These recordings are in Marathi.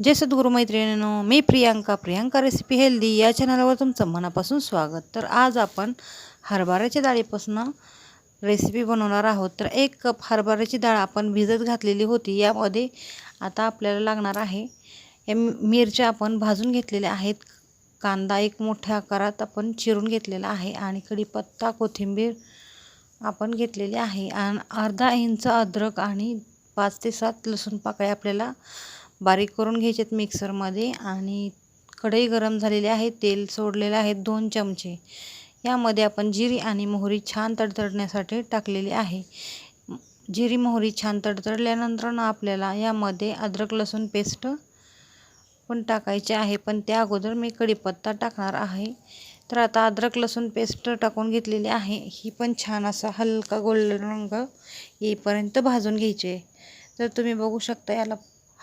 जय सद्गुरू मैत्रिणींनो मी प्रियांका प्रियांका रेसिपी हेल्दी या चॅनलवर तुमचं मनापासून स्वागत. तर आज आपण हरभऱ्याच्या डाळीपासून रेसिपी बनवणार आहोत. तर एक कप हरभऱ्याची डाळ आपण भिजत घातलेली होती. यामध्ये आता आपल्याला लागणार आहे या मिरच्या आपण भाजून घेतलेल्या आहेत. कांदा एक मोठ्या आकारात आपण चिरून घेतलेला आहे आणि कढीपत्ता कोथिंबीर आपण घेतलेली आहे. आणि अर्धा इंच अद्रक आणि पाच ते सात लसूण पाकळ्या आपल्याला बारीक करून घ्यायचेत मिक्सरमध्ये आणि कढई गरम झालेली आहे तेल सोडलेलं आहे दोन चमचे. यामध्ये आपण जिरी आणि मोहरी छान तडतडण्यासाठी टाकलेली आहे. जिरी मोहरी छान तडतडल्यानंतरनं आपल्याला यामध्ये अद्रक लसूण पेस्ट पण टाकायचे आहे. पण त्या अगोदर मी कढीपत्ता टाकणार आहे. तर आता अद्रक लसूण पेस्ट टाकून घेतलेली आहे. ही पण छान असा हलका गोल्डन रंग येईपर्यंत भाजून घ्यायचे. तर तुम्ही बघू शकता याला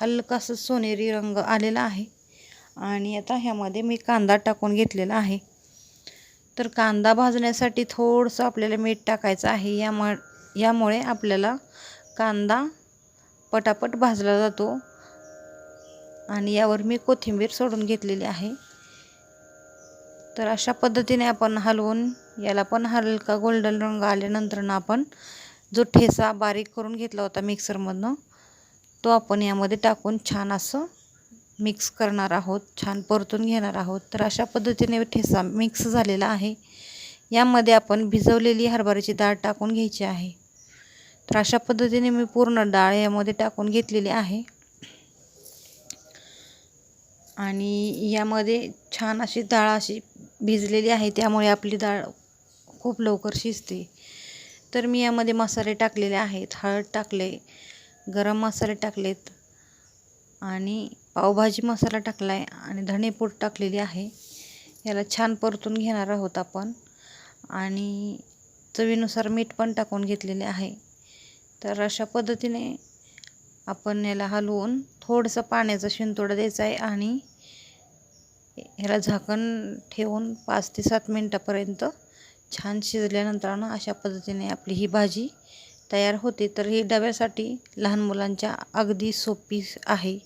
हलकासा सोनेरी रंग आलेला आहे. आणि आता ह्यामध्ये मी कांदा टाकून घेतलेला आहे. तर कांदा भाजण्यासाठी थोडंसं आपल्याला मीठ टाकायचं आहे. याम यामुळे आपल्याला कांदा पटापट भाजला जातो. आणि यावर मी कोथिंबीर सोडून घेतलेली आहे. तर अशा पद्धतीने आपण हलवून याला पण हलका गोल्डन रंग आल्यानंतरनं आपण जो ठेसा बारीक करून घेतला होता मिक्सरमधनं तो आपण यामध्ये टाकून छान असं मिक्स करणार आहोत छान परतून घेणार आहोत. तर अशा पद्धतीने ठेसा मिक्स झालेला आहे. यामध्ये आपण भिजवलेली हरभऱ्याची डाळ टाकून घ्यायची आहे. तर अशा पद्धतीने मी पूर्ण डाळ यामध्ये टाकून घेतलेली आहे. आणि यामध्ये छान अशी डाळ अशी भिजलेली आहे त्यामुळे आपली डाळ खूप लवकर शिजते. तर मी यामध्ये मसाले टाकलेले आहेत. हळद टाकले गरम मसाले टाकलेत आणि पावभाजी मसाला टाकला आहे आणि धणेपूड टाकलेली आहे. याला छान परतून घेणार आहोत आपण. आणि चवीनुसार मीठ पण टाकून घेतलेले आहे. तर अशा पद्धतीने आपण याला हलवून थोडंसं पाण्याचा शिंतोडा द्यायचा आहे आणि ह्याला झाकण ठेवून पाच ते सात मिनटापर्यंत छान शिजल्यानंतरनं अशा पद्धतीने आपली ही भाजी तयार होते तर ही डब्यासाठी लहान मुलांच्या अगदी सोपी आहे.